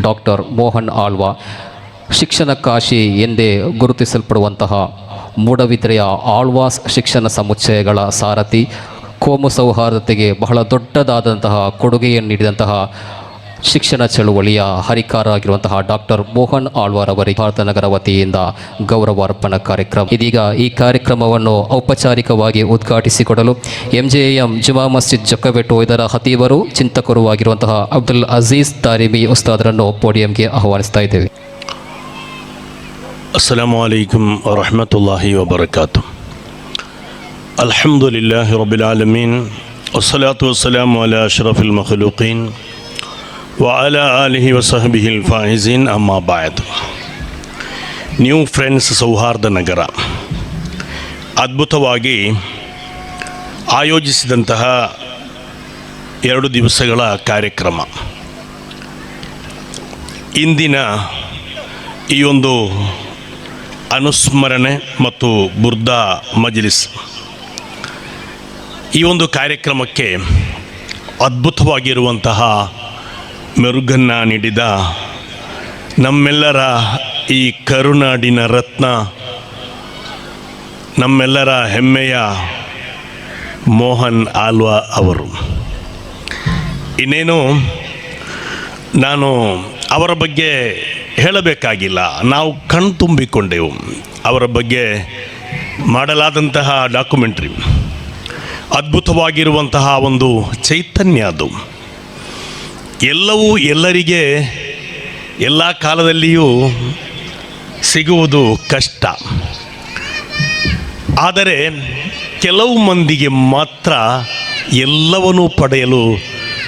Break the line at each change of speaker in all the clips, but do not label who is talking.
Doctor Mohan Alva. ಶಿಕ್ಷಣ ಕಾಶಿ ಎಂದೇ ಗುರುತಿಸಲ್ಪಡುವಂತಹ ಮೂಡವಿದ್ರೆಯ ಆಳ್ವಾಸ್ ಶಿಕ್ಷಣ ಸಮುಚ್ಚಯಗಳ ಸಾರಥಿ ಕೋಮು ಸೌಹಾರ್ದತೆಗೆ ಬಹಳ ದೊಡ್ಡದಾದಂತಹ ಕೊಡುಗೆಯನ್ನು ನೀಡಿದಂತಹ ಶಿಕ್ಷಣ ಚಳುವಳಿಯ ಹರಿಕಾರ ಆಗಿರುವಂತಹ ಡಾಕ್ಟರ್ ಮೋಹನ್ ಆಳ್ವಾರ್ ಅವರಿಗೆ ಭಾರತ ನಗರ ವತಿಯಿಂದ ಗೌರವಾರ್ಪಣಾ ಕಾರ್ಯಕ್ರಮ ಇದೀಗ ಈ ಕಾರ್ಯಕ್ರಮವನ್ನು ಔಪಚಾರಿಕವಾಗಿ ಉದ್ಘಾಟಿಸಿಕೊಡಲು ಎಂಜೆಎಂ ಜುಮಾ ಮಸ್ಜಿದ್ ಜಕ್ಕಬೆಟ್ಟು ಇದರ ಹತೀವರು ಚಿಂತಕರು ಆಗಿರುವಂತಹ ಅಬ್ದುಲ್ ಅಜೀಜ್ ತಾರಿಮಿ ಉಸ್ತಾದರನ್ನು ಪೋಡಿಯಂಗೆ ಆಹ್ವಾನಿಸ್ತಾ ಇದ್ದೇವೆ
السلام عليكم ورحمة الله وبركاته الحمد لله رب العالمين والصلاة والسلام على أشرف المخلوقين ವಾಲ ಅಲಿಹಿ ವಸಹಬಿಹಿಲ್ ಫಾಹಿಝೀನ್ ಅಮ್ಮ ಬಾಯತ್ ನ್ಯೂ ಫ್ರೆಂಡ್ಸ್ ಸೌಹಾರ್ದ ನಗರ ಅದ್ಭುತವಾಗಿ ಆಯೋಜಿಸಿದಂತಹ ಎರಡು ದಿವಸಗಳ ಕಾರ್ಯಕ್ರಮ. ಇಂದಿನ ಈ ಒಂದು ಅನುಸ್ಮರಣೆ ಮತ್ತು ಬುರ್ದಾ ಮಜ್ಲಿಸ್ ಈ ಒಂದು ಕಾರ್ಯಕ್ರಮಕ್ಕೆ ಅದ್ಭುತವಾಗಿರುವಂತಹ ಮೆರುಗನ್ನು ನೀಡಿದ ನಮ್ಮೆಲ್ಲರ ಈ ಕರುನಾಡಿನ ರತ್ನ, ನಮ್ಮೆಲ್ಲರ ಹೆಮ್ಮೆಯ ಮೋಹನ್ ಆಲ್ವಾ ಅವರು. ಇನ್ನೇನು, ನಾನು ಅವರ ಬಗ್ಗೆ ಹೇಳಬೇಕಾಗಿಲ್ಲ. ನಾವು ಕಣ್ತುಂಬಿಕೊಂಡೆವು. ಅವರ ಬಗ್ಗೆ ಮಾಡಲಾದಂತಹ ಡಾಕ್ಯುಮೆಂಟ್ರಿ, ಅದ್ಭುತವಾಗಿರುವಂತಹ ಒಂದು ಚೈತನ್ಯ ಅದು. ಎಲ್ಲವೂ ಎಲ್ಲರಿಗೆ ಎಲ್ಲ ಕಾಲದಲ್ಲಿಯೂ ಸಿಗುವುದು ಕಷ್ಟ. ಆದರೆ ಕೆಲವು ಮಂದಿಗೆ ಮಾತ್ರ ಎಲ್ಲವನ್ನೂ ಪಡೆಯಲು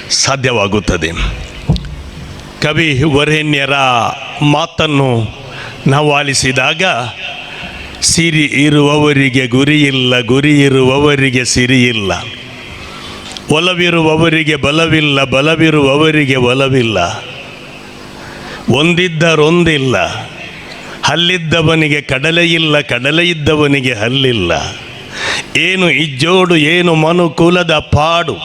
ಸಾಧ್ಯವಾಗುತ್ತದೆ. ಕವಿ ವರೇಣ್ಯರ ಮಾತನ್ನು ನಾವು ಆಲಿಸಿದಾಗ, ಸಿರಿ ಇರುವವರಿಗೆ ಗುರಿಯಿಲ್ಲ ಗುರಿ ಇರುವವರಿಗೆ ಸಿರಿಯಿಲ್ಲ ಒಲವಿರುವವರಿಗೆ ಬಲವಿಲ್ಲ, ಬಲವಿರುವವರಿಗೆ ಒಲವಿಲ್ಲ. ಒಂದಿದ್ದರೊಂದಿಲ್ಲ. ಹಲ್ಲಿದ್ದವನಿಗೆ ಕಡಲೆ ಇಲ್ಲ, ಕಡಲೆ ಇದ್ದವನಿಗೆ ಹಲ್ಲಿಲ್ಲ. ಏನು ಇಜ್ಜೋಡು, ಏನು ಮನುಕುಲದ ಪಾಡು.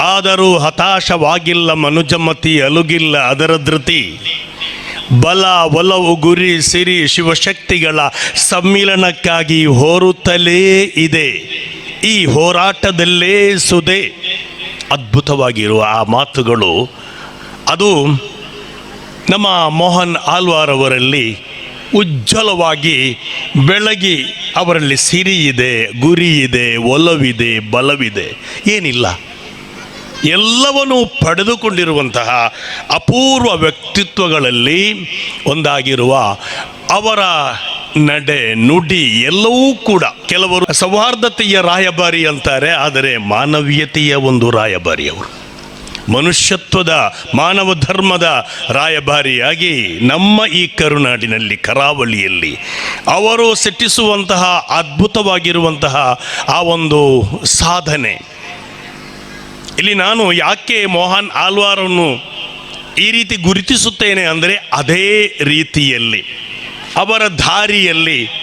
ಆದರೂ ಹತಾಶವಾಗಿಲ್ಲ, ಮನುಜಮತಿ ಅಲುಗಿಲ್ಲ ಅದರ ಧೃತಿ. ಬಲ, ಒಲವು, ಗುರಿ, ಸಿರಿ, ಶಿವಶಕ್ತಿಗಳ ಸಮ್ಮಿಲನಕ್ಕಾಗಿ ಹೋರುತ್ತಲೇ ಇದೆ. ಈ ಹೋರಾಟದಲ್ಲೇ ಸುದೆ ಅದ್ಭುತವಾಗಿರುವ ಆ ಮಾತುಗಳು. ಅದು ನಮ್ಮ ಮೋಹನ್ ಆಲ್ವಾರ್ ಅವರಲ್ಲಿ ಉಜ್ವಲವಾಗಿ ಬೆಳಗಿ ಅವರಲ್ಲಿ ಸಿರಿ ಇದೆ ಗುರಿ ಇದೆ ಒಲವಿದೆ, ಬಲವಿದೆ. ಏನಿಲ್ಲ. ಎಲ್ಲವನ್ನೂ ಪಡೆದುಕೊಂಡಿರುವಂತಹ ಅಪೂರ್ವ ವ್ಯಕ್ತಿತ್ವಗಳಲ್ಲಿ ಒಂದಾಗಿರುವ ಅವರ ನಡೆ, ನುಡಿ ಎಲ್ಲವೂ ಕೂಡ ಕೆಲವರು ಸೌಹಾರ್ದತೆಯ ರಾಯಭಾರಿ ಅಂತಾರೆ, ಆದರೆ ಮಾನವೀಯತೆಯ ಒಂದು ರಾಯಭಾರಿ ಅವರು. ಮನುಷ್ಯತ್ವದ, ಮಾನವ ಧರ್ಮದ ರಾಯಭಾರಿಯಾಗಿ ನಮ್ಮ ಈ ಕರುನಾಡಿನಲ್ಲಿ, ಕರಾವಳಿಯಲ್ಲಿ ಅವರು ಸೆಟ್ಟಿಸುವಂತಹ ಅದ್ಭುತವಾಗಿರುವಂತಹ ಆ ಒಂದು ಸಾಧನೆ. ಇಲ್ಲಿ ನಾನು ಯಾಕೆ ಮೋಹನ್ ಆಲ್ವಾರನ್ನು ಈ ರೀತಿ ಗುರುತಿಸುತ್ತೇನೆ ಅಂದರೆ, ಅದೇ ರೀತಿಯಲ್ಲಿ. ಅವರ ದಾರಿಯಲ್ಲಿ,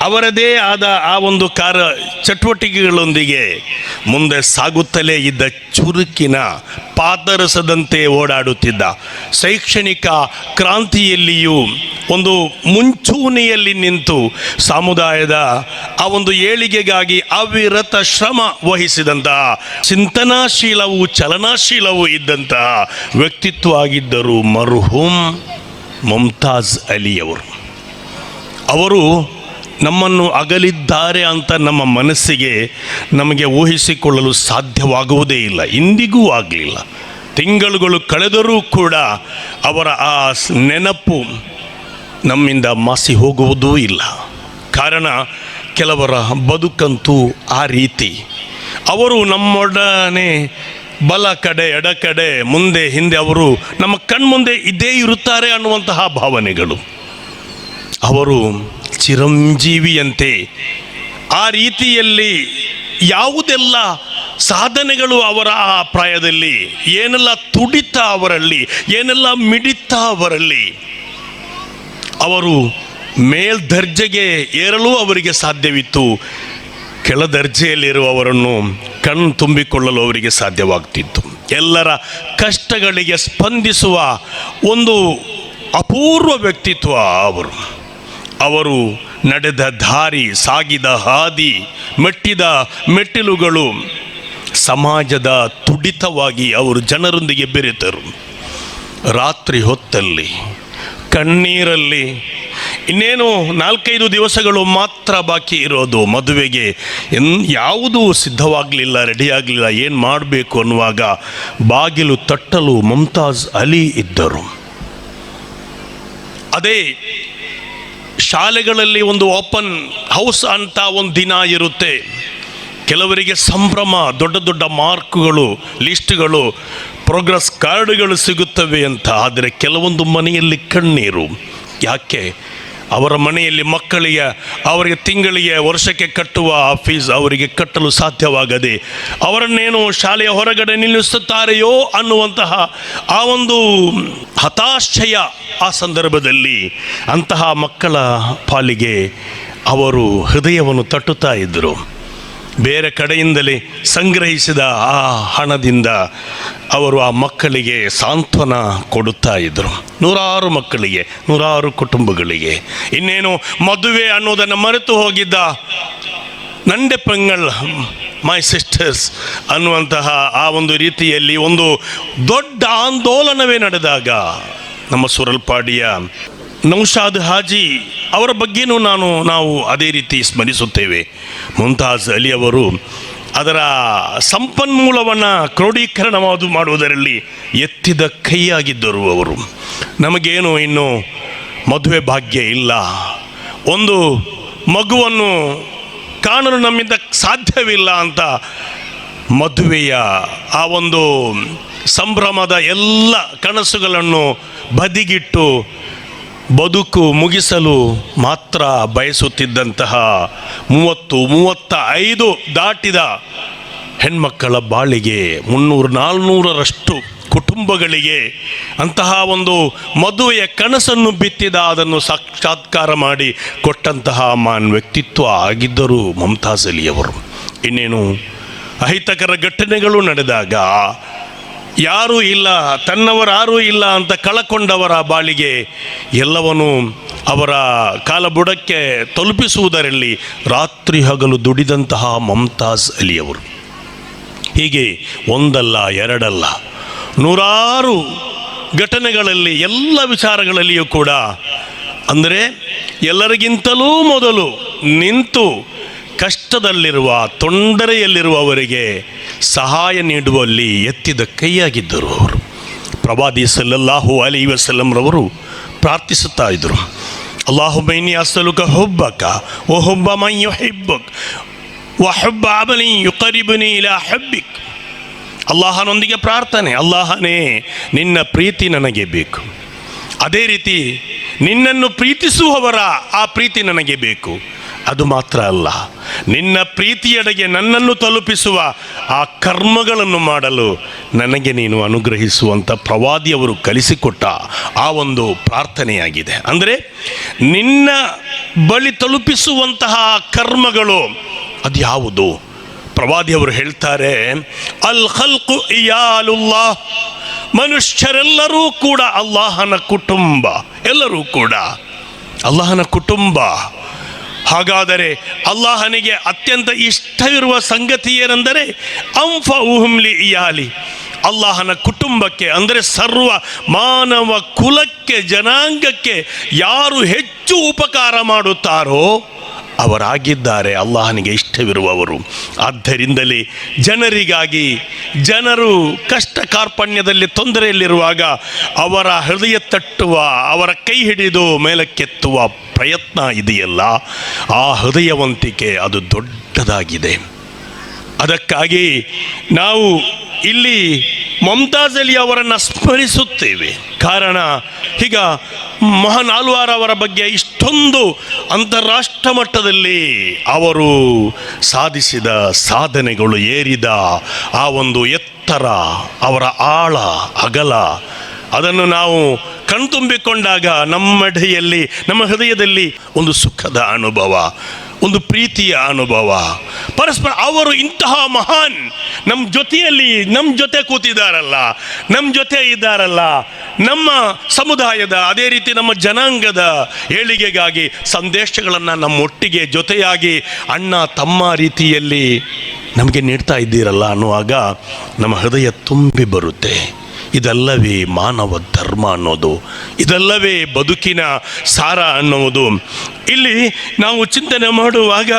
ಅವರದೇ ಆದ ಆ ಒಂದು ಕಾರ ಚಟುವಟಿಕೆಗಳೊಂದಿಗೆ ಮುಂದೆ ಸಾಗುತ್ತಲೇ ಇದ್ದ ಚುರುಕಿನ ಪಾದರಸದಂತೆ ಓಡಾಡುತ್ತಿದ್ದ ಶೈಕ್ಷಣಿಕ ಕ್ರಾಂತಿಯಲ್ಲಿಯೂ ಒಂದು ಮುಂಚೂಣಿಯಲ್ಲಿ ನಿಂತು ಸಮುದಾಯದ ಆ ಒಂದು ಏಳಿಗೆಗಾಗಿ ಅವಿರತ ಶ್ರಮ ವಹಿಸಿದಂತಹ ಚಿಂತನಾಶೀಲವೂ ಚಲನಾಶೀಲವೂ ಇದ್ದಂತಹ ವ್ಯಕ್ತಿತ್ವ ಆಗಿದ್ದರು ಮರುಹುಂ ಮುಮ್ತಾಜ್ ಅಲಿಯವರು. ಅವರು ನಮ್ಮನ್ನು ಅಗಲಿದ್ದಾರೆ ಅಂತ ನಮ್ಮ ಮನಸ್ಸಿಗೆ ನಮಗೆ ಊಹಿಸಿಕೊಳ್ಳಲು ಸಾಧ್ಯವಾಗುವುದೇ ಇಲ್ಲ, ಇಂದಿಗೂ ಆಗಲಿಲ್ಲ. ತಿಂಗಳುಗಳು ಕಳೆದರೂ ಕೂಡ ಅವರ ಆ ನೆನಪು ನಮ್ಮಿಂದ ಮಾಸಿ ಹೋಗುವುದೂ ಇಲ್ಲ. ಕಾರಣ ಕೆಲವರ ಬದುಕಂತೂ ಆ ರೀತಿ. ಅವರು ನಮ್ಮೊಡನೆ ಬಲ ಕಡೆ ಎಡಕಡೆ ಮುಂದೆ, ಹಿಂದೆ ಅವರು ನಮ್ಮ ಕಣ್ಮುಂದೆ ಇದ್ದೇ ಇರುತ್ತಾರೆ ಅನ್ನುವಂತಹ ಭಾವನೆಗಳು. ಅವರು ಚಿರಂಜೀವಿಯಂತೆ, ಆ ರೀತಿಯಲ್ಲಿ ಯಾವುದೆಲ್ಲ ಸಾಧನೆಗಳು ಅವರ ಆ ಪ್ರಾಯದಲ್ಲಿ? ಏನೆಲ್ಲ ತುಡಿತ ಅವರಲ್ಲಿ? ಏನೆಲ್ಲ ಮಿಡಿತ ಅವರಲ್ಲಿ? ಅವರು ಮೇಲ್ದರ್ಜೆಗೆ ಏರಲು ಅವರಿಗೆ ಸಾಧ್ಯವಿತ್ತು. ಕೆಳದರ್ಜೆಯಲ್ಲಿರುವವರನ್ನು ಕಣ್ಣು ತುಂಬಿಕೊಳ್ಳಲು ಅವರಿಗೆ ಸಾಧ್ಯವಾಗ್ತಿತ್ತು. ಎಲ್ಲರ ಕಷ್ಟಗಳಿಗೆ ಸ್ಪಂದಿಸುವ ಒಂದು ಅಪೂರ್ವ ವ್ಯಕ್ತಿತ್ವ ಅವರು. ಅವರು ನಡೆದ ದಾರಿ, ಸಾಗಿದ ಹಾದಿ, ಮೆಟ್ಟಿದ ಮೆಟ್ಟಿಲುಗಳು ಸಮಾಜದ ತುಡಿತವಾಗಿ ಅವರು ಜನರೊಂದಿಗೆ ಬೆರೆತರು. ರಾತ್ರಿ ಹೊತ್ತಲ್ಲಿ, ಕಣ್ಣೀರಲ್ಲಿ, ಇನ್ನೇನು ನಾಲ್ಕೈದು ದಿವಸಗಳು ಮಾತ್ರ ಬಾಕಿ ಇರೋದು. ಮದುವೆಗೆ ಎನ್ ಯಾವುದೂ ಸಿದ್ಧವಾಗಲಿಲ್ಲ, ರೆಡಿಯಾಗಲಿಲ್ಲ, ಏನು ಮಾಡಬೇಕು ಅನ್ನುವಾಗ ಬಾಗಿಲು ತಟ್ಟಲು ಮುಮ್ತಾಜ್ ಅಲಿ ಇದ್ದರು. ಅದೇ ಶಾಲೆಗಳಲ್ಲಿ ಒಂದು ಓಪನ್ ಹೌಸ್ ಅಂತ ಒಂದು ದಿನ ಇರುತ್ತೆ. ಕೆಲವರಿಗೆ ಸಂಭ್ರಮ, ದೊಡ್ಡ ದೊಡ್ಡ ಮಾರ್ಕ್ಗಳು, ಲಿಸ್ಟ್ಗಳು, ಪ್ರೋಗ್ರೆಸ್ ಕಾರ್ಡ್ಗಳು ಸಿಗುತ್ತವೆ ಅಂತ. ಆದರೆ ಕೆಲವೊಂದು ಮನೆಯಲ್ಲಿ ಕಣ್ಣೀರು. ಯಾಕೆ? ಅವರ ಮನೆಯಲ್ಲಿ ಮಕ್ಕಳಿಗೆ, ಅವರಿಗೆ ತಿಂಗಳಿಗೆ ವರ್ಷಕ್ಕೆ ಕಟ್ಟುವ ಫೀಸ್ ಅವರಿಗೆ ಕಟ್ಟಲು ಸಾಧ್ಯವಾಗದೆ, ಅವರನ್ನೇನು ಶಾಲೆಯ ಹೊರಗಡೆ ನಿಲ್ಲಿಸುತ್ತಾರೆಯೋ ಅನ್ನುವಂತಹ ಆ ಒಂದು ಹತಾಶಯ ಆ ಸಂದರ್ಭದಲ್ಲಿ ಅಂತಹ ಮಕ್ಕಳ ಪಾಲಿಗೆ ಅವರು ಹೃದಯವನ್ನು ತಟ್ಟುತ್ತಾ ಇದ್ದರು. ಬೇರೆ ಕಡೆಯಿಂದಲೇ ಸಂಗ್ರಹಿಸಿದ ಆ ಹಣದಿಂದ ಅವರು ಆ ಮಕ್ಕಳಿಗೆ ಸಾಂತ್ವನ ಕೊಡುತ್ತಾ ಇದ್ದರು ನೂರಾರು ಮಕ್ಕಳಿಗೆ, ನೂರಾರು ಕುಟುಂಬಗಳಿಗೆ. ಇನ್ನೇನು ಮದುವೆ ಅನ್ನೋದನ್ನು ಮರೆತು ಹೋಗಿದ್ದ ನಂಡೆ ಪೆಂಗಳ್ ಮೈ ಸಿಸ್ಟರ್ಸ್ ಅನ್ನುವಂತಹ ಆ ಒಂದು ರೀತಿಯಲ್ಲಿ ಒಂದು ದೊಡ್ಡ ಆಂದೋಲನವೇ ನಡೆದಾಗ ನಮ್ಮ ಸುರಲ್ಪಾಡಿಯ ನೌಶಾದ್ ಹಾಜಿ ಅವರ ಬಗ್ಗೆನೂ ನಾನು, ನಾವು ಅದೇ ರೀತಿ ಸ್ಮರಿಸುತ್ತೇವೆ. ಮುಮ್ತಾಜ್ ಅಲಿ ಅವರು ಅದರ ಸಂಪನ್ಮೂಲವನ್ನು ಕ್ರೋಢೀಕರಣವಾದ ಮಾಡುವುದರಲ್ಲಿ ಎತ್ತಿದ ಕೈಯಾಗಿದ್ದರು ಅವರು. ನಮಗೇನು ಇನ್ನು ಮದುವೆ ಭಾಗ್ಯ ಇಲ್ಲ. ಒಂದು ಮಗುವನ್ನು ಕಾಣಲು ನಮ್ಮಿಂದ ಸಾಧ್ಯವಿಲ್ಲ ಅಂತ ಮದುವೆಯ ಆ ಒಂದು ಸಂಭ್ರಮದ ಎಲ್ಲ ಕನಸುಗಳನ್ನು ಬದಿಗಿಟ್ಟು ಬದುಕು ಮುಗಿಸಲು ಮಾತ್ರ ಬಯಸುತ್ತಿದ್ದಂತಹ ಮೂವತ್ತು ಮೂವತ್ತ ಐದು ದಾಟಿದ ಹೆಣ್ಮಕ್ಕಳ ಬಾಳಿಗೆ ಮುನ್ನೂರು, ನಾಲ್ನೂರರಷ್ಟು ಕುಟುಂಬಗಳಿಗೆ ಅಂತಹ ಒಂದು ಮದುವೆಯ ಕನಸನ್ನು ಬಿತ್ತಿದ ಅದನ್ನು ಸಾಕ್ಷಾತ್ಕಾರ ಮಾಡಿ ಕೊಟ್ಟಂತಹ ಮಾನ್ ವ್ಯಕ್ತಿತ್ವ ಆಗಿದ್ದರು ಮಮತಾಜ್ ಅಲಿಯವರು. ಇನ್ನೇನು ಅಹಿತಕರ ಘಟನೆಗಳು ನಡೆದಾಗ ಯಾರೂ ಇಲ್ಲ ತನ್ನವರಾರೂ ಇಲ್ಲ ಅಂತ ಕಳಕೊಂಡವರ ಬಾಳಿಗೆ ಎಲ್ಲವನು ಅವರ ಕಾಲಬುಡಕ್ಕೆ ತಲುಪಿಸುವುದರಲ್ಲಿ ರಾತ್ರಿ ಹಗಲು ದುಡಿದಂತಹ ಮಮತಾಜ್ ಅಲಿಯವರು. ಹೀಗೆ ಒಂದಲ್ಲ, ಎರಡಲ್ಲ, ನೂರಾರು ಘಟನೆಗಳಲ್ಲಿ ಎಲ್ಲ ವಿಚಾರಗಳಲ್ಲಿಯೂ ಕೂಡ, ಅಂದರೆ ಎಲ್ಲರಿಗಿಂತಲೂ ಮೊದಲು ನಿಂತು ಕಷ್ಟದಲ್ಲಿರುವ, ತೊಂದರೆಯಲ್ಲಿರುವವರಿಗೆ ಸಹಾಯ ನೀಡುವಲ್ಲಿ ಎತ್ತಿದ ಕೈಯಾಗಿದ್ದರು ಅವರು. ಪ್ರವಾದಿ ಸಲ್ಲಲ್ಲಾಹು ಅಲಿ ವಸಲ್ಲಂರವರು ಪ್ರಾರ್ಥಿಸುತ್ತಾ ಇದ್ದರು. ಅಲ್ಲಾಹು ಬೈನಿ ಅಸಲುಕ ಹುಬ್ಬಕ, ಓ ಹುಬ್ಬ ಮೈ ಹಿಬ್ಬಕ್ ಹಬ್ಬ ಅಬಲಿ ಯುಕರಿಬನಿ ಇಲ ಹಬ್ಬಿಕ್. ಅಲ್ಲಾಹನೊಂದಿಗೆ ಪ್ರಾರ್ಥನೆ, ಅಲ್ಲಾಹನೇ, ನಿನ್ನ ಪ್ರೀತಿ ನನಗೆ ಬೇಕು. ಅದೇ ರೀತಿ ನಿನ್ನನ್ನು ಪ್ರೀತಿಸುವವರ ಆ ಪ್ರೀತಿ ನನಗೆ ಬೇಕು. ಅದು ಮಾತ್ರ ಅಲ್ಲ. ನಿನ್ನ ಪ್ರೀತಿಯೆಡೆಗೆ ನನ್ನನ್ನು ತಲುಪಿಸುವ ಆ ಕರ್ಮಗಳನ್ನು ಮಾಡಲು ನನಗೆ ನೀನು ಅನುಗ್ರಹಿಸುವಂಥ ಪ್ರವಾದಿಯವರು ಕಲಿಸಿಕೊಟ್ಟ ಆ ಒಂದು ಪ್ರಾರ್ಥನೆಯಾಗಿದೆ. ಅಂದರೆ ನಿನ್ನ ಬಳಿ ತಲುಪಿಸುವಂತಹ ಕರ್ಮಗಳು ಅದು ಯಾವುದು? ಪ್ರವಾದಿಯವರು ಹೇಳ್ತಾರೆ, ಅಲ್ ಹಲ್ಕು ಇಯಾಲುಲ್ಲಾ ಮನುಷ್ಯರೆಲ್ಲರೂ ಕೂಡ ಅಲ್ಲಾಹನ ಕುಟುಂಬ. ಎಲ್ಲರೂ ಕೂಡ ಅಲ್ಲಾಹನ ಕುಟುಂಬ. ಹಾಗಾದರೆ ಅಲ್ಲಾಹನಿಗೆ ಅತ್ಯಂತ ಇಷ್ಟವಿರುವ ಸಂಗತಿ ಏನೆಂದರೆ ಅಂಫ ಉಹುಮ್ಲಿ ಇಯಾಲಿ. ಅಲ್ಲಾಹನ ಕುಟುಂಬಕ್ಕೆ, ಅಂದರೆ ಸರ್ವ ಮಾನವ ಕುಲಕ್ಕೆ, ಜನಾಂಗಕ್ಕೆ ಯಾರು ಹೆಚ್ಚು ಉಪಕಾರ ಮಾಡುತ್ತಾರೋ ಅವರಾಗಿದ್ದಾರೆ. ಅಲ್ಲಾಹನಿಗೆ ಇಷ್ಟವಿರುವವರು. ಆದ್ದರಿಂದಲೇ ಜನರಿಗಾಗಿ, ಜನರು ಕಷ್ಟ ಕಾರ್ಪಣ್ಯದಲ್ಲಿ ತೊಂದರೆಯಲ್ಲಿರುವಾಗ ಅವರ ಹೃದಯ ತಟ್ಟುವ, ಅವರ ಕೈ ಹಿಡಿದು ಮೇಲಕ್ಕೆತ್ತುವ ಪ್ರಯತ್ನ ಇದೆಯಲ್ಲ? ಆ ಹೃದಯವಂತಿಕೆ ಅದು ದೊಡ್ಡದಾಗಿದೆ. ಅದಕ್ಕಾಗಿ ನಾವು ಇಲ್ಲಿ ಮಮತಾಜ್ ಅಲಿ ಅವರನ್ನು ಸ್ಮರಿಸುತ್ತೇವೆ. ಕಾರಣ, ಈಗ ಮಹಾನ್ ಆಲ್ವಾರ್ ಅವರ ಬಗ್ಗೆ ಇಷ್ಟೊಂದು ಅಂತಾರಾಷ್ಟ್ರ ಮಟ್ಟದಲ್ಲಿ ಅವರು ಸಾಧಿಸಿದ ಸಾಧನೆಗಳು ಏರಿದ ಆ ಒಂದು ಎತ್ತರ, ಅವರ ಆಳ, ಅಗಲ, ಅದನ್ನು ನಾವು ಕಣ್ತುಂಬಿಕೊಂಡಾಗ ನಮ್ಮಡೆಯಲ್ಲಿ ನಮ್ಮ ಹೃದಯದಲ್ಲಿ ಒಂದು ಸುಖದ ಅನುಭವ. ಒಂದು ಪ್ರೀತಿಯ ಅನುಭವ. ಪರಸ್ಪರ ಅವರು ಇಂತಹ ಮಹಾನ್ ನಮ್ಮ ಜೊತೆಯಲ್ಲಿ ನಮ್ಮ ಜೊತೆ ಕೂತಿದ್ದಾರಲ್ಲ ನಮ್ಮ ಜೊತೆ ಇದ್ದಾರಲ್ಲ, ನಮ್ಮ ಸಮುದಾಯದ, ಅದೇ ರೀತಿ ನಮ್ಮ ಜನಾಂಗದ ಏಳಿಗೆಗಾಗಿ ಸಂದೇಶಗಳನ್ನು ನಮ್ಮೊಟ್ಟಿಗೆ ಜೊತೆಯಾಗಿ ಅಣ್ಣ ತಮ್ಮ ರೀತಿಯಲ್ಲಿ ನಮಗೆ ನೀಡ್ತಾ ಇದ್ದೀರಲ್ಲ ಅನ್ನುವಾಗ ನಮ್ಮ ಹೃದಯ ತುಂಬಿ ಬರುತ್ತೆ. ಇದಲ್ಲವೇ ಮಾನವ ಧರ್ಮ ಅನ್ನೋದು, ಇದಲ್ಲವೇ ಬದುಕಿನ ಸಾರ ಅನ್ನುವುದು ಇಲ್ಲಿ ನಾವು ಚಿಂತನೆ ಮಾಡುವಾಗ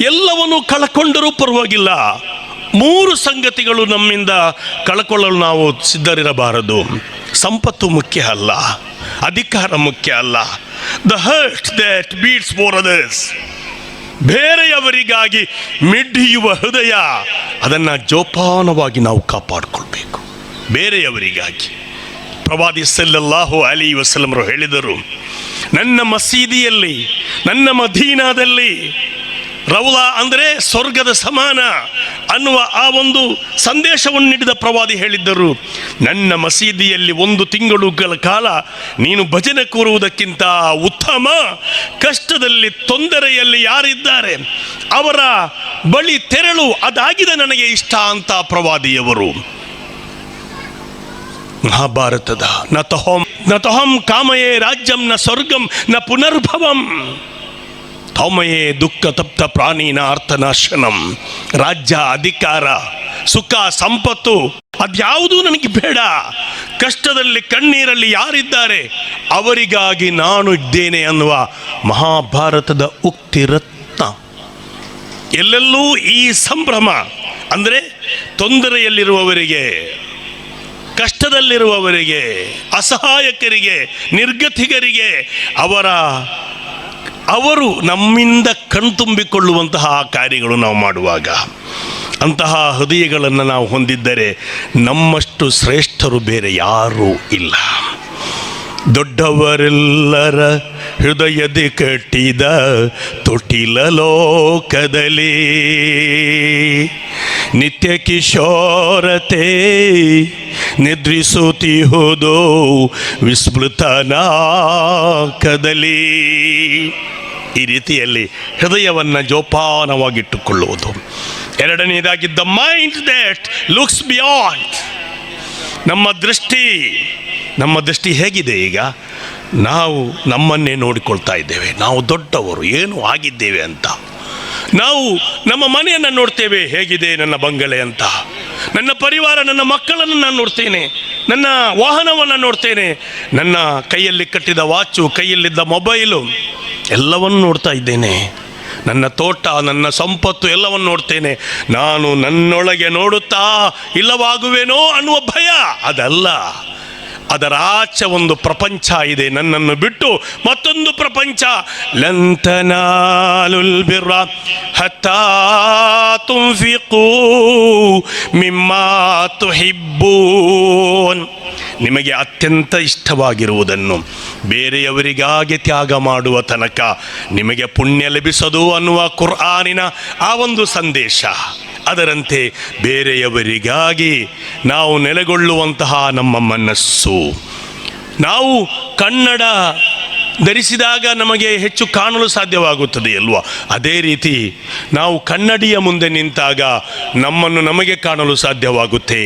ಎಲ್ಲವನ್ನು ಕಳ್ಕೊಂಡರೂ ಪರವಾಗಿಲ್ಲ. ಮೂರು ಸಂಗತಿಗಳು ನಮ್ಮಿಂದ ಕಳ್ಕೊಳ್ಳಲು ನಾವು ಸಿದ್ಧರಿರಬಾರದು. ಸಂಪತ್ತು ಮುಖ್ಯ ಅಲ್ಲ, ಅಧಿಕಾರ ಮುಖ್ಯ ಅಲ್ಲ. The heart that beats for others ಬೇರೆಯವರಿಗಾಗಿ ಮಿಡಿಯುವ ಹೃದಯ, ಅದನ್ನು ಜೋಪಾನವಾಗಿ ನಾವು ಕಾಪಾಡಿಕೊಳ್ಬೇಕು. ಬೇರೆಯವರಿಗಾಗಿ. ಪ್ರವಾದಿ ಸಲ್ಲಲ್ಲಾಹು ಅಲಿ ವಸಲಮರು ಹೇಳಿದರು, ನನ್ನ ಮಸೀದಿಯಲ್ಲಿ, ನನ್ನ ಮದೀನಾದಲ್ಲಿ ರೌಲಾ ಅಂದರೆ ಸ್ವರ್ಗದ ಸಮಾನ ಅನ್ನುವ ಆ ಒಂದು ಸಂದೇಶವನ್ನು ನೀಡಿದ ಪ್ರವಾದಿ ಹೇಳಿದ್ದರು. ನನ್ನ ಮಸೀದಿಯಲ್ಲಿ ಒಂದು ತಿಂಗಳುಗಳ ಕಾಲ ನೀನು ಭಜನೆ ಕೂರುವುದಕ್ಕಿಂತ ಉತ್ತಮ ಕಷ್ಟದಲ್ಲಿ ತೊಂದರೆಯಲ್ಲಿ ಯಾರಿದ್ದಾರೆ, ಅವರ ಬಳಿ ತೆರಳು, ಅದಾಗಿದೆ ನನಗೆ ಇಷ್ಟ ಅಂತ ಪ್ರವಾದಿಯವರು ಮಹಾಭಾರತದ. ನ ತಹೋಂ ನ ತಹಂ ಕಾಮಯೇ ರಾಜ್ಯಂ, ನ ಸ್ವರ್ಗಂ, ನ ಪುನರ್ಭವಂ. ತೌಮಯೇ ದುಃಖ ತಪ್ತ ಪ್ರಾಣಿನ ಅರ್ಥನಾಶನಂ ರಾಜ್ಯ ಅಧಿಕಾರ, ಸುಖ ಸಂಪತ್ತು, ಅದ್ಯಾವುದೂ ನನಗೆ ಬೇಡ. ಕಷ್ಟದಲ್ಲಿ ಕಣ್ಣೀರಲ್ಲಿ ಯಾರಿದ್ದಾರೆ? ಅವರಿಗಾಗಿ ನಾನು ಇದ್ದೇನೆ ಅನ್ನುವ ಮಹಾಭಾರತದ ಉಕ್ತಿ ರತ್ನ. ಎಲ್ಲೆಲ್ಲೂ ಈ ಸಂಭ್ರಮ, ಅಂದರೆ ತೊಂದರೆಯಲ್ಲಿರುವವರಿಗೆ ಕಷ್ಟದಲ್ಲಿರುವವರಿಗೆ, ಅಸಹಾಯಕರಿಗೆ, ನಿರ್ಗತಿಗರಿಗೆ ಅವರ, ಅವರು ನಮ್ಮಿಂದ ಕಣ್ತುಂಬಿಕೊಳ್ಳುವಂತಹ ಕಾರ್ಯಗಳು ನಾವು ಮಾಡುವಾಗ, ಅಂತಹ ಹೃದಯಗಳನ್ನು ನಾವು ಹೊಂದಿದ್ದರೆ ನಮ್ಮಷ್ಟು ಶ್ರೇಷ್ಠರು ಬೇರೆ ಯಾರೂ ಇಲ್ಲ. ದೊಡ್ಡವರೆಲ್ಲರ ಹೃದಯದಿ ಕಟ್ಟಿದ ತೊಟ್ಟಿಲ ಲೋಕದಲ್ಲಿ ನಿತ್ಯ ಕಿಶೋರತೆ ನಿದ್ರಿಸುತ್ತಿಹುದು ವಿಸ್ಮೃತನಾಕದಲ್ಲಿ ಈ ರೀತಿಯಲ್ಲಿ ಹೃದಯವನ್ನು ಜೋಪಾನವಾಗಿಟ್ಟುಕೊಳ್ಳುವುದು. ಎರಡನೇದಾಗಿದ್ದ ಮೈಂಡ್ ದಟ್ ಲುಕ್ಸ್ ಬಿಯಾಂಡ್ ನಮ್ಮ ದೃಷ್ಟಿ ನಮ್ಮ ದೃಷ್ಟಿ ಹೇಗಿದೆ ಈಗ? ನಾವು ನಮ್ಮನ್ನೇ ನೋಡಿಕೊಳ್ತಾ ಇದ್ದೇವೆ. ನಾವು ದೊಡ್ಡವರು, ಏನು ಆಗಿದ್ದೇವೆ ಅಂತ. ನಾವು ನಮ್ಮ ಮನೆಯನ್ನು ನೋಡ್ತೇವೆ, ಹೇಗಿದೆ ನನ್ನ ಬಂಗಲೆ ಅಂತ. ನನ್ನ ಪರಿವಾರ, ನನ್ನ ಮಕ್ಕಳನ್ನು ನಾನು ನೋಡ್ತೇನೆ. ನನ್ನ ವಾಹನವನ್ನು ನೋಡ್ತೇನೆ. ನನ್ನ ಕೈಯಲ್ಲಿ ಕಟ್ಟಿದ ವಾಚು, ಕೈಯಲ್ಲಿದ್ದ ಮೊಬೈಲು, ಎಲ್ಲವನ್ನು ನೋಡ್ತಾ ಇದ್ದೇನೆ. ನನ್ನ ತೋಟ ನನ್ನ ಸಂಪತ್ತು ಎಲ್ಲವನ್ನು ನೋಡ್ತೇನೆ. ನಾನು ನನ್ನೊಳಗೆ ನೋಡುತ್ತಾ ಇಲ್ಲವಾಗುವೇನೋ ಅನ್ನುವ ಭಯ. ಅದಲ್ಲ. ಅದರ ಆಚೆ ಒಂದು ಪ್ರಪಂಚ ಇದೆ, ನನ್ನನ್ನು ಬಿಟ್ಟು ಮತ್ತೊಂದು ಪ್ರಪಂಚ. ಲಂತನಾಲುಲ್ ಬಿರ್ರ ಹತ್ತಾ ನಿಮಗೆ ಅತ್ಯಂತ ಇಷ್ಟವಾಗಿರುವುದನ್ನು ಬೇರೆಯವರಿಗಾಗಿ ತ್ಯಾಗ ಮಾಡುವ ತನಕ ನಿಮಗೆ ಪುಣ್ಯ ಲಭಿಸದು ಅನ್ನುವ ಕುರ್ಆನಿನ ಆ ಒಂದು ಸಂದೇಶ. ಅದರಂತೆ ಬೇರೆಯವರಿಗಾಗಿ ನಾವು ನೆಲೆಗೊಳ್ಳುವಂತಹ ನಮ್ಮ ಮನಸ್ಸು ನಾವು ಕನ್ನಡ ಧರಿಸಿದಾಗ ನಮಗೆ ಹೆಚ್ಚು ಕಾಣಲು ಸಾಧ್ಯವಾಗುತ್ತದೆ ಅಲ್ವಾ? ಅದೇ ರೀತಿ ನಾವು ಕನ್ನಡಿಯ ಮುಂದೆ ನಿಂತಾಗ ನಮ್ಮನ್ನು ನಮಗೆ ಕಾಣಲು ಸಾಧ್ಯವಾಗುತ್ತೆ.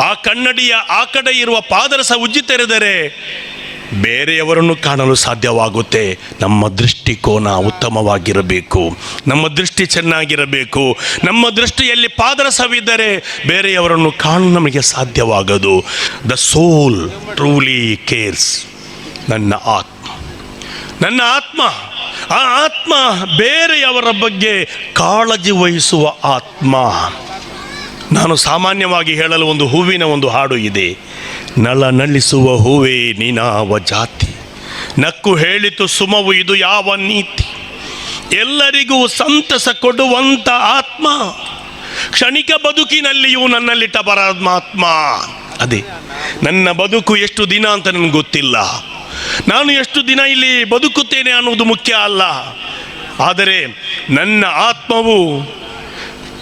ಆ ಕನ್ನಡಿಯ ಆ ಕಡೆ ಇರುವ ಪಾದರಸ ಉಜ್ಜಿ ತೆರೆದರೆ ಬೇರೆಯವರನ್ನು ಕಾಣಲು ಸಾಧ್ಯವಾಗುತ್ತೆ. ನಮ್ಮ ದೃಷ್ಟಿಕೋನ ಉತ್ತಮವಾಗಿರಬೇಕು. ನಮ್ಮ ದೃಷ್ಟಿ ಚೆನ್ನಾಗಿರಬೇಕು. ನಮ್ಮ ದೃಷ್ಟಿಯಲ್ಲಿ ಪಾದರಸವಿದ್ದರೆ ಬೇರೆಯವರನ್ನು ಕಾಣಲು ನಮಗೆ ಸಾಧ್ಯವಾಗದು. ದ ಸೋಲ್ ಟ್ರೂಲಿ ಕೇರ್ಸ್ ನನ್ನ ಆತ್ಮ. ನನ್ನ ಆತ್ಮ. ಆ ಆತ್ಮ ಬೇರೆಯವರ ಬಗ್ಗೆ ಕಾಳಜಿ ವಹಿಸುವ ಆತ್ಮ. ನಾನು ಸಾಮಾನ್ಯವಾಗಿ ಹೇಳಲು ಒಂದು ಹೂವಿನ ಒಂದು ಹಾಡು ಇದೆ. ನಳ ನಳಿಸುವ ಹೂವೇ ನೀನಾವ ಜಾತಿ. ನಕ್ಕು ಹೇಳಿತು ಸುಮವು ಇದು ಯಾವ ನೀತಿ. ಎಲ್ಲರಿಗೂ ಸಂತಸ ಕೊಡುವಂತ ಆತ್ಮ. ಕ್ಷಣಿಕ ಬದುಕಿನಲ್ಲಿಯೂ ನನ್ನಲ್ಲಿಟ್ಟ ಪರಮಾತ್ಮ. ಅದೇ, ನನ್ನ ಬದುಕು ಎಷ್ಟು ದಿನ ಅಂತ ನನಗೆ ಗೊತ್ತಿಲ್ಲ. ನಾನು ಎಷ್ಟು ದಿನ ಇಲ್ಲಿ ಬದುಕುತ್ತೇನೆ ಅನ್ನುವುದು ಮುಖ್ಯ ಅಲ್ಲ. ಆದರೆ ನನ್ನ ಆತ್ಮವು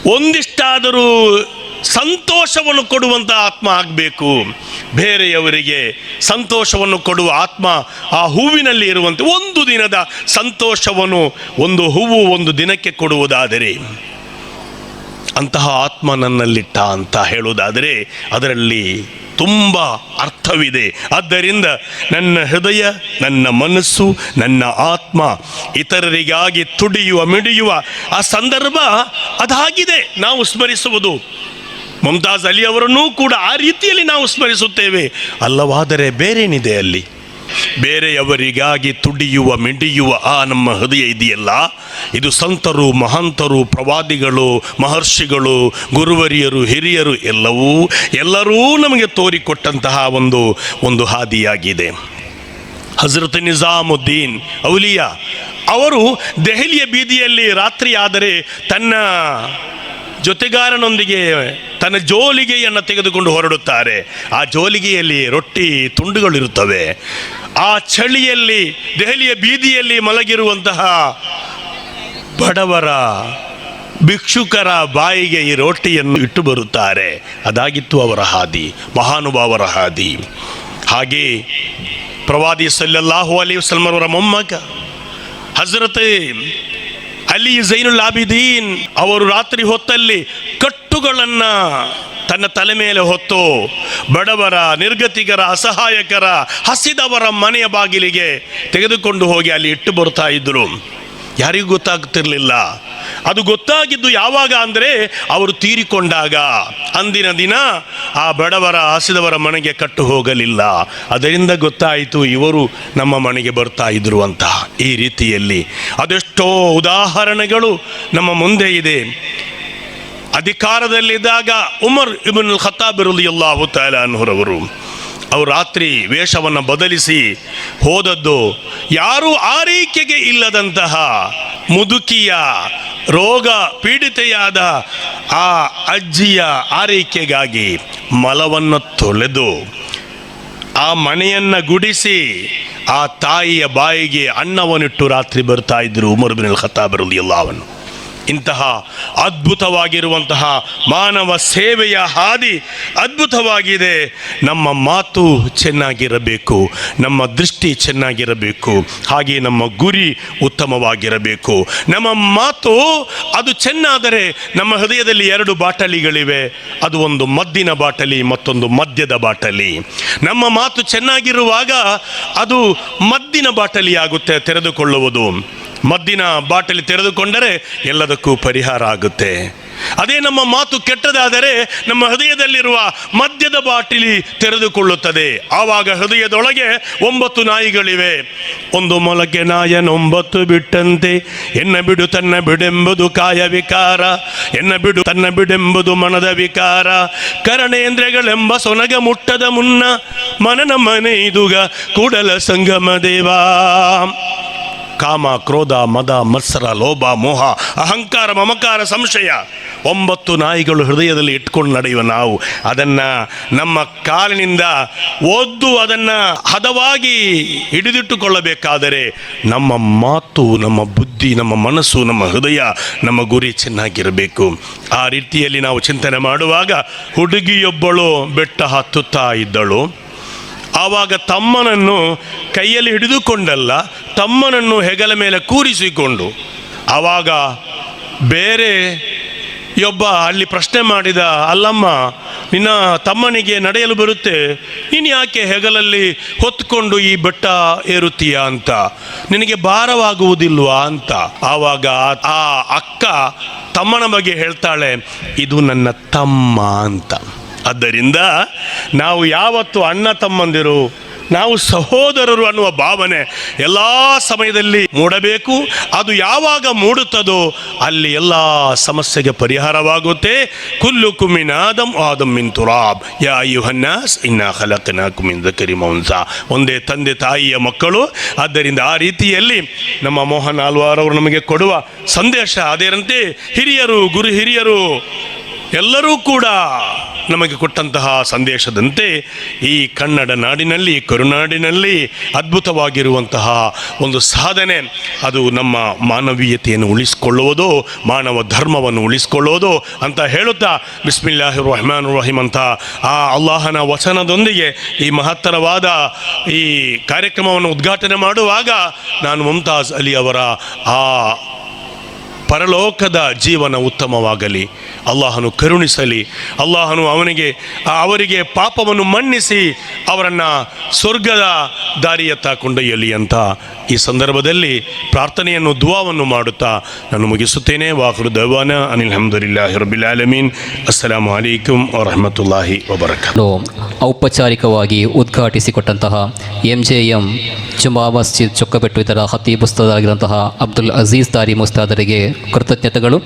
ಒಂದಿಷ್ಟಾದರೂ ಸಂತೋಷವನ್ನು ಕೊಡುವಂಥ ಆತ್ಮ ಆಗಬೇಕು. ಬೇರೆಯವರಿಗೆ ಸಂತೋಷವನ್ನು ಕೊಡುವ ಆತ್ಮ ಆ ಹೂವಿನಲ್ಲಿ ಇರುವಂತೆ ಒಂದು ದಿನದ ಸಂತೋಷವನ್ನು, ಒಂದು ಹೂವು ಒಂದು ದಿನಕ್ಕೆ ಕೊಡುವುದಾದರೆ ಅಂತಹ ಆತ್ಮ ನನ್ನಲ್ಲಿಟ್ಟ ಅಂತ ಹೇಳುವುದಾದರೆ ಅದರಲ್ಲಿ ತುಂಬ ಅರ್ಥವಿದೆ. ಆದ್ದರಿಂದ ನನ್ನ ಹೃದಯ, ನನ್ನ ಮನಸ್ಸು, ನನ್ನ ಆತ್ಮ ಇತರರಿಗಾಗಿ ತುಡಿಯುವ, ಮಿಡಿಯುವ ಆ ಸಂದರ್ಭ ಅದಾಗಿದೆ. ನಾವು ಸ್ಮರಿಸುವುದು ಮುಮ್ತಾಜ್ ಅಲಿ ಅವರನ್ನೂ ಕೂಡ ಆ ರೀತಿಯಲ್ಲಿ ನಾವು ಸ್ಮರಿಸುತ್ತೇವೆ. ಅಲ್ಲವಾದರೆ ಬೇರೇನಿದೆ ಅಲ್ಲಿ? ಬೇರೆಯವರಿಗಾಗಿ ತುಡಿಯುವ, ಮಿಡಿಯುವ ಆ ನಮ್ಮ ಹೃದಯ ಇದೆಯಲ್ಲ? ಇದು ಸಂತರು, ಮಹಂತರು, ಪ್ರವಾದಿಗಳು, ಮಹರ್ಷಿಗಳು, ಗುರುವರಿಯರು, ಹಿರಿಯರು ಎಲ್ಲವೂ ಎಲ್ಲರೂ ನಮಗೆ ತೋರಿಕೊಟ್ಟಂತಹ ಒಂದು ಒಂದು ಹಾದಿಯಾಗಿದೆ. ಹಜರತ್ ನಿಜಾಮುದ್ದೀನ್ ಔಲಿಯಾ ಅವರು ದೆಹಲಿಯ ಬೀದಿಯಲ್ಲಿ ರಾತ್ರಿಯಾದರೆ ತನ್ನ ಜೊತೆಗಾರನೊಂದಿಗೆ ತನ್ನ ಜೋಲಿಗೆಯನ್ನು ತೆಗೆದುಕೊಂಡು ಹೊರಡುತ್ತಾರೆ. ಆ ಜೋಲಿಗೆಯಲ್ಲಿ ರೊಟ್ಟಿ ತುಂಡುಗಳಿರುತ್ತವೆ. ಆ ಚಳಿಯಲ್ಲಿ, ದೆಹಲಿಯ ಬೀದಿಯಲ್ಲಿ ಮಲಗಿರುವಂತಹ ಬಡವರ ಭಿಕ್ಷುಕರ ಬಾಯಿಗೆ ಈ ರೊಟ್ಟಿಯನ್ನು ಇಟ್ಟು ಬರುತ್ತಾರೆ. ಅದಾಗಿತ್ತು ಅವರ ಹಾದಿ, ಮಹಾನುಭಾವರ ಹಾದಿ. ಹಾಗೆ ಪ್ರವಾದಿ ಸಲ್ಲಲ್ಲಾಹು ಅಲಿ ವಸಲ್ಮರವರ ಮೊಮ್ಮಗ ಹಜರತ್ ಅಲಿ ಜೈನುಲ್ ಆಬಿದೀನ್ ಅವರು ರಾತ್ರಿ ಹೊತ್ತಲ್ಲಿ ಕಟ್ಟುಗಳನ್ನ ತನ್ನ ತಲೆ ಮೇಲೆ ಹೊತ್ತು ಬಡವರ, ನಿರ್ಗತಿಕರ, ಅಸಹಾಯಕರ, ಹಸಿದವರ ಮನೆಯ ಬಾಗಿಲಿಗೆ ತೆಗೆದುಕೊಂಡು ಹೋಗಿ ಅಲ್ಲಿ ಇಟ್ಟು ಬರ್ತಾ ಇದ್ರು. ಯಾರಿಗೂ ಗೊತ್ತಾಗ್ತಿರಲಿಲ್ಲ. ಅದು ಗೊತ್ತಾಗಿದ್ದು ಯಾವಾಗ ಅಂದರೆ ಅವರು ತೀರಿಕೊಂಡಾಗ. ಅಂದಿನ ದಿನ ಆ ಬಡವರ ಹಸಿದವರ ಮನೆಗೆ ಕಟ್ಟು ಹೋಗಲಿಲ್ಲ. ಅದರಿಂದ ಗೊತ್ತಾಯಿತು ಇವರು ನಮ್ಮ ಮನೆಗೆ ಬರ್ತಾ ಇದ್ರು ಅಂತ ಈ ರೀತಿಯಲ್ಲಿ. ಅದೆಷ್ಟೋ ಉದಾಹರಣೆಗಳು ನಮ್ಮ ಮುಂದೆ ಇದೆ. ಅಧಿಕಾರದಲ್ಲಿದ್ದಾಗ ಉಮರ್ ಇಬನ್ ಖತ್ತಾಬ್ ರಜಿಯಲ್ಲಾಹು ತಾಲಾ ಅನ್ಹುರವರು ಅವರು ರಾತ್ರಿ ವೇಷವನ್ನು ಬದಲಿಸಿ ಹೋದದ್ದು ಯಾರೂ ಆರೈಕೆಗೆ ಇಲ್ಲದಂತಹ ಮುದುಕಿಯ ರೋಗ ಪೀಡಿತೆಯಾದ ಆ ಅಜ್ಜಿಯ ಆರೈಕೆಗಾಗಿ ಮಲವನ್ನು ತೊಳೆದು ಆ ಮನೆಯನ್ನು ಗುಡಿಸಿ ಆ ತಾಯಿಯ ಬಾಯಿಗೆ ಅನ್ನವನ್ನಿಟ್ಟು ರಾತ್ರಿ ಬರ್ತಾ ಇದ್ರು ಉಮರ್ ಬಿನ್ ಖತ್ತಾಬ್ ಎಲ್ಲವನ್ನು ಇಂತಹ ಅದ್ಭುತವಾಗಿರುವಂತಹ ಮಾನವ ಸೇವೆಯ ಹಾದಿ ಅದ್ಭುತವಾಗಿದೆ. ನಮ್ಮ ಮಾತು ಚೆನ್ನಾಗಿರಬೇಕು, ನಮ್ಮ ದೃಷ್ಟಿ ಚೆನ್ನಾಗಿರಬೇಕು, ಹಾಗೆ ನಮ್ಮ ಗುರಿ ಉತ್ತಮವಾಗಿರಬೇಕು. ನಮ್ಮ ಮಾತು ಅದು ಚೆನ್ನಾದರೆ ನಮ್ಮ ಹೃದಯದಲ್ಲಿ ಎರಡು ಬಾಟಲಿಗಳಿವೆ, ಅದು ಒಂದು ಮದ್ದಿನ ಬಾಟಲಿ, ಮತ್ತೊಂದು ಮದ್ಯದ ಬಾಟಲಿ. ನಮ್ಮ ಮಾತು ಚೆನ್ನಾಗಿರುವಾಗ ಅದು ಮದ್ದಿನ ಬಾಟಲಿ ಆಗುತ್ತೆ ತೆರೆದುಕೊಳ್ಳುವುದು. ಮದ್ದಿನ ಬಾಟಲಿ ತೆರೆದುಕೊಂಡರೆ ಎಲ್ಲದಕ್ಕೂ ಪರಿಹಾರ ಆಗುತ್ತೆ. ಅದೇ ನಮ್ಮ ಮಾತು ಕೆಟ್ಟದಾದರೆ ನಮ್ಮ ಹೃದಯದಲ್ಲಿರುವ ಮದ್ಯದ ಬಾಟಲಿ ತೆರೆದುಕೊಳ್ಳುತ್ತದೆ. ಆವಾಗ ಹೃದಯದೊಳಗೆ ಒಂಬತ್ತು ನಾಯಿಗಳಿವೆ. ಒಂದು ಮೊಲಕೆ ನಾಯನೊಂಬತ್ತು ಬಿಟ್ಟಂತೆ, ಎನ್ನ ಬಿಡು ತನ್ನ ಬಿಡೆಂಬುದು ಕಾಯ ವಿಕಾರ, ಎನ್ನ ಬಿಡು ತನ್ನ ಬಿಡೆಂಬುದು ಮನದ ವಿಕಾರ. ಕರಣೇಂದ್ರಗಳೆಂಬ ಸೊನಗ ಮುಟ್ಟದ ಮುನ್ನ ಮನನ ಮನೆ ಕೂಡಲ ಸಂಗಮ ದೇವಾ. ಕಾಮ, ಕ್ರೋಧ, ಮದ, ಮತ್ಸರ, ಲೋಭ, ಮೋಹ, ಅಹಂಕಾರ, ಮಮಕಾರ, ಸಂಶಯ ಒಂಬತ್ತು ನಾಯಿಗಳು ಹೃದಯದಲ್ಲಿ ಇಟ್ಕೊಂಡು ನಡೆಯುವ ನಾವು. ಅದನ್ನು ನಮ್ಮ ಕಾಲಿನಿಂದ ಒದ್ದು ಅದನ್ನು ಹದವಾಗಿ ಹಿಡಿದಿಟ್ಟುಕೊಳ್ಳಬೇಕಾದರೆ ನಮ್ಮ ಮಾತು, ನಮ್ಮ ಬುದ್ಧಿ, ನಮ್ಮ ಮನಸ್ಸು, ನಮ್ಮ ಹೃದಯ ನಮ್ಮ ಗುರಿ ಚೆನ್ನಾಗಿರಬೇಕು. ಆ ರೀತಿಯಲ್ಲಿ ನಾವು ಚಿಂತನೆ ಮಾಡುವಾಗ ಹುಡುಗಿಯೊಬ್ಬಳು ಬೆಟ್ಟ ಹತ್ತುತ್ತಾ ಇದ್ದಳು. ಆವಾಗ ತಮ್ಮನನ್ನು ಕೈಯಲ್ಲಿ ಹಿಡಿದುಕೊಂಡಲ್ಲ, ತಮ್ಮನನ್ನು ಹೆಗಲ ಮೇಲೆ ಕೂರಿಸಿಕೊಂಡು, ಆವಾಗ ಬೇರೆ ಒಬ್ಬ ಅಲ್ಲಿ ಪ್ರಶ್ನೆ ಮಾಡಿದ, ಅಲ್ಲಮ್ಮ, ನಿನ್ನ ತಮ್ಮನಿಗೆ ನಡೆಯಲು ಬರುತ್ತೆ, ನೀನು ಯಾಕೆ ಹೆಗಲಲ್ಲಿ ಹೊತ್ಕೊಂಡು ಈ ಬೆಟ್ಟ ಏರುತ್ತೀಯ ಅಂತ? ನಿನಗೆ ಭಾರವಾಗುವುದಿಲ್ವಾ ಅಂತ? ಆವಾಗ ಆ ಅಕ್ಕ ತಮ್ಮನ ಬಗ್ಗೆ ಹೇಳ್ತಾಳೆ, ಇದು ನನ್ನ ತಮ್ಮ ಅಂತ. ಆದ್ದರಿಂದ ನಾವು ಯಾವತ್ತು ಅಣ್ಣ ತಮ್ಮಂದಿರು, ನಾವು ಸಹೋದರರು ಅನ್ನುವ ಭಾವನೆ ಎಲ್ಲ ಸಮಯದಲ್ಲಿ ಮೂಡಬೇಕು. ಅದು ಯಾವಾಗ ಮೂಡುತ್ತದೋ ಅಲ್ಲಿ ಎಲ್ಲ ಸಮಸ್ಯೆಗೆ ಪರಿಹಾರವಾಗುತ್ತೆ. ಕುಲ್ಲು ಕುಮಿನ್ ಆದಂ ಆದಂ ಮಿನ್ ತುರಾಬ್. ಯಾ ಯುಹನ್ನಾಸ್ ಇನ್ನ ಹಲಕನ ಕುಮಿನ್ ದರಿ ಮೌನ್ಸ. ಒಂದೇ ತಂದೆ ತಾಯಿಯ ಮಕ್ಕಳು. ಆದ್ದರಿಂದ ಆ ರೀತಿಯಲ್ಲಿ ನಮ್ಮ ಮೋಹನ್ ಆಲ್ವಾರ್ ಅವರು ನಮಗೆ ಕೊಡುವ ಸಂದೇಶ ಅದೇರಂತೆ ಹಿರಿಯರು, ಗುರು ಹಿರಿಯರು, ಎಲ್ಲರೂ ಕೂಡ ನಮಗೆ ಕೊಟ್ಟಂತಹ ಸಂದೇಶದಂತೆ ಈ ಕನ್ನಡ ನಾಡಿನಲ್ಲಿ, ಕರುನಾಡಿನಲ್ಲಿ ಅದ್ಭುತವಾಗಿರುವಂತಹ ಒಂದು ಸಾಧನೆ. ಅದು ನಮ್ಮ ಮಾನವೀಯತೆಯನ್ನು ಉಳಿಸಿಕೊಳ್ಳುವುದು, ಮಾನವ ಧರ್ಮವನ್ನು ಉಳಿಸಿಕೊಳ್ಳುವುದು ಅಂತ ಹೇಳುತ್ತಾ ಬಿಸ್ಮಿಲ್ಲಾಹಿ ರಹಮಾನ್ ರಹೀಮ್ ಅಂತ ಆ ಅಲ್ಲಾಹನ ವಚನದೊಂದಿಗೆ ಈ ಮಹತ್ತರವಾದ ಈ ಕಾರ್ಯಕ್ರಮವನ್ನು ಉದ್ಘಾಟನೆ ಮಾಡುವಾಗ ನಾನು ಮುಮ್ತಾಜ್ ಅಲಿ ಅವರ ಆ ಪರಲೋಕದ ಜೀವನ ಉತ್ತಮವಾಗಲಿ. ಅಲ್ಲಾಹನು ಕರುಣಿಸಲಿ. ಅಲ್ಲಾಹನು ಅವನಿಗೆ, ಅವರಿಗೆ ಪಾಪವನ್ನು ಮನ್ನಿಸಿ ಅವರನ್ನು ಸ್ವರ್ಗದ ದಾರಿಯತ್ತ ಕೊಂಡೊಯ್ಯಲಿ ಅಂತ ಈ ಸಂದರ್ಭದಲ್ಲಿ ಪ್ರಾರ್ಥನೆಯನ್ನು, ದುವಾವನ್ನು ಮಾಡುತ್ತಾ ನಾನು ಮುಗಿಸುತ್ತೇನೆ. ವಾಹರು ದವಾನ ಅನಿಲ್ ಹಮ್ದುಲಿಲ್ಲಾಹಿ ಹಿರಬಿಲ್ ಆಲಮೀನ್. ಅಸ್ಸಲಾಮು ಅಲೈಕುಂ ವರಹಮತುಲ್ಲಾಹಿ
ವಬರಕ ಔಪಚಾರಿಕವಾಗಿ ಉದ್ಘಾಟಿಸಿಕೊಟ್ಟಂತಹ M J M Juma Masjid Chokkabettu ಇದರ ಹತೀಬ್ ಉಸ್ತದಾಗಿರುವಂತಹ ಅಬ್ದುಲ್ ಅಜೀಜ್ ದಾರಿ ಮುಸ್ತಾದರಿಗೆ ಕೃತಜ್ಞತೆಗಳು.